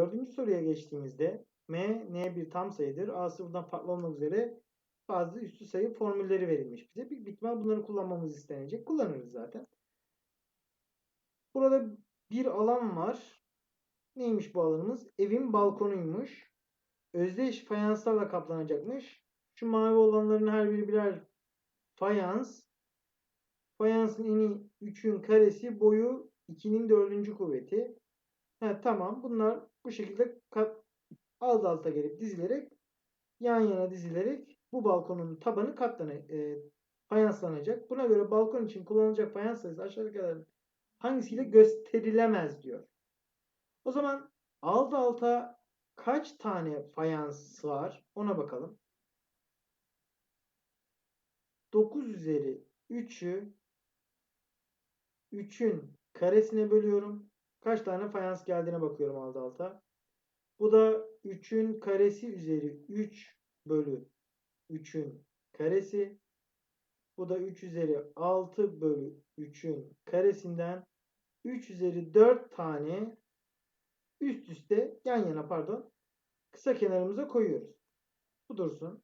Dördüncü soruya geçtiğimizde m, n bir tam sayıdır. A sıfırdan farklı olmak üzere bazı üstü sayı formülleri verilmiş bize. Büyük ihtimal bunları kullanmamız istenecek. Kullanırız zaten. Burada bir alan var. Neymiş bu alanımız? Evin balkonuymuş. Özdeş fayanslarla kaplanacakmış. Şu mavi olanların her biri birer fayans. Fayansın eni 3'ün karesi, boyu 2'nin dördüncü kuvveti. Ha, tamam. Bunlar bu şekilde alt alta gelip dizilerek yan yana dizilerek bu balkonun tabanı katlana, e, fayanslanacak. Buna göre balkon için kullanılacak fayans sayısı aşağıdakilerden hangisiyle gösterilemez diyor. O zaman alt alta kaç tane fayans var ona bakalım. 9 üzeri 3'ü 3'ün karesine bölüyorum. Kaç tane fayans geldiğine bakıyorum alt alta. Bu da 3'ün karesi üzeri 3 bölü 3'ün karesi. Bu da 3 üzeri 6 bölü 3'ün karesinden 3 üzeri 4 tane üst üste yan yana pardon kısa kenarımıza koyuyoruz. Bu dursun.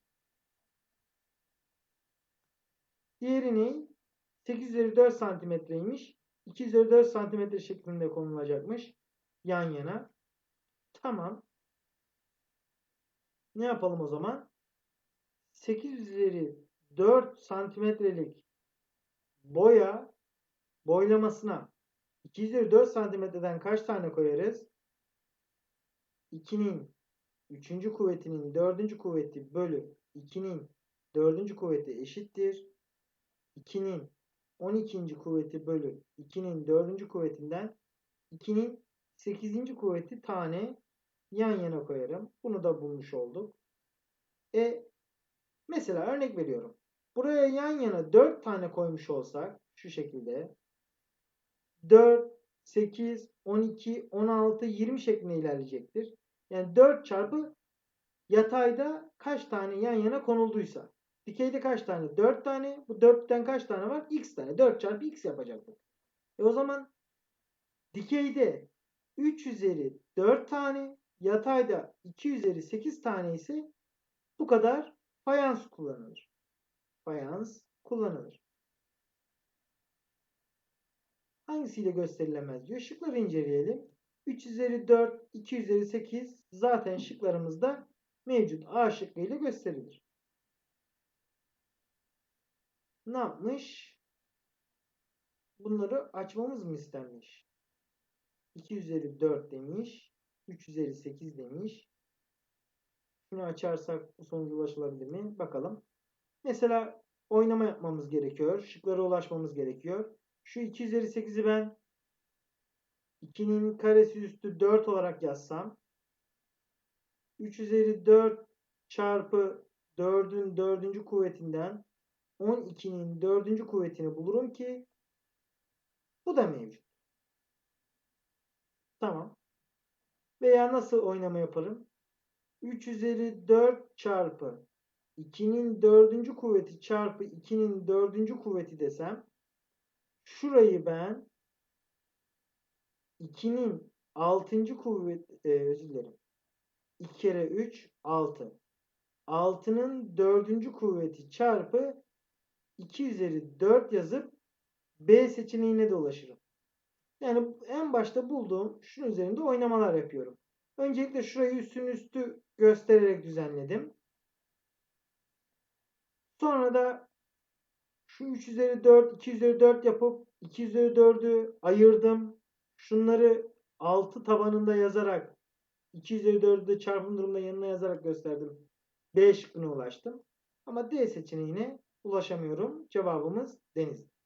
Diğeri ne? 8 üzeri 4 santimetreymiş. 2 üzeri 4 santimetre şeklinde konulacakmış. Yan yana. Tamam. Ne yapalım o zaman? 8 üzeri 4 santimetrelik boya boylamasına 2 üzeri 4 santimetreden kaç tane koyarız? 2'nin 3. kuvvetinin 4. kuvveti bölü 2'nin 4. kuvveti eşittir. 2'nin 12. kuvveti bölü 2'nin 4. kuvvetinden 2'nin 8. kuvveti tane yan yana koyarım. Bunu da bulmuş olduk. E mesela örnek veriyorum. Buraya yan yana 4 tane koymuş olsak şu şekilde 4, 8, 12, 16, 20 şeklinde ilerleyecektir. Yani 4 çarpı yatayda kaç tane yan yana konulduysa. Dikeyde kaç tane? 4 tane. Bu 4'ten kaç tane var? X tane. 4 çarpı X yapacaktır. E o zaman dikeyde 3 üzeri 4 tane, yatayda 2 üzeri 8 tane ise bu kadar fayans kullanılır. Fayans kullanılır. Hangisiyle gösterilemez diyor. Şıkları inceleyelim. 3 üzeri 4, 2 üzeri 8 zaten şıklarımızda mevcut. A şıkkıyla gösterilir. Ne yapmış? Bunları açmamız mı istenmiş? 2 üzeri 4 demiş. 3 üzeri 8 demiş. Şunu açarsak bu sonuca ulaşılabilir mi? Bakalım. Mesela oynama yapmamız gerekiyor. Şıklara ulaşmamız gerekiyor. Şu 2 üzeri 8'i ben 2'nin karesi üstü 4 olarak yazsam 3 üzeri 4 çarpı 4'ün 4. kuvvetinden 12'nin 4. kuvvetini bulurum ki bu da mevcut. Tamam. Veya nasıl oynama yaparım? 3 üzeri 4 çarpı 2'nin 4. kuvveti çarpı 2'nin 4. kuvveti desem şurayı ben 2'nin 6. kuvvet e, özür dilerim. 2 kere 3 6. 6'nın 4. kuvveti çarpı 2 üzeri 4 yazıp B seçeneğine de ulaşırım. Yani en başta bulduğum şunun üzerinde oynamalar yapıyorum. Öncelikle şurayı üstün üstü göstererek düzenledim. Sonra da şu 3 üzeri 4, 2 üzeri 4 yapıp 2 üzeri 4'ü ayırdım. Şunları 6 tabanında yazarak 2 üzeri 4'ü de çarpım durumunda yanına yazarak gösterdim. B şıkkına ulaştım. Ama D seçeneğine ulaşamıyorum. Cevabımız deniz.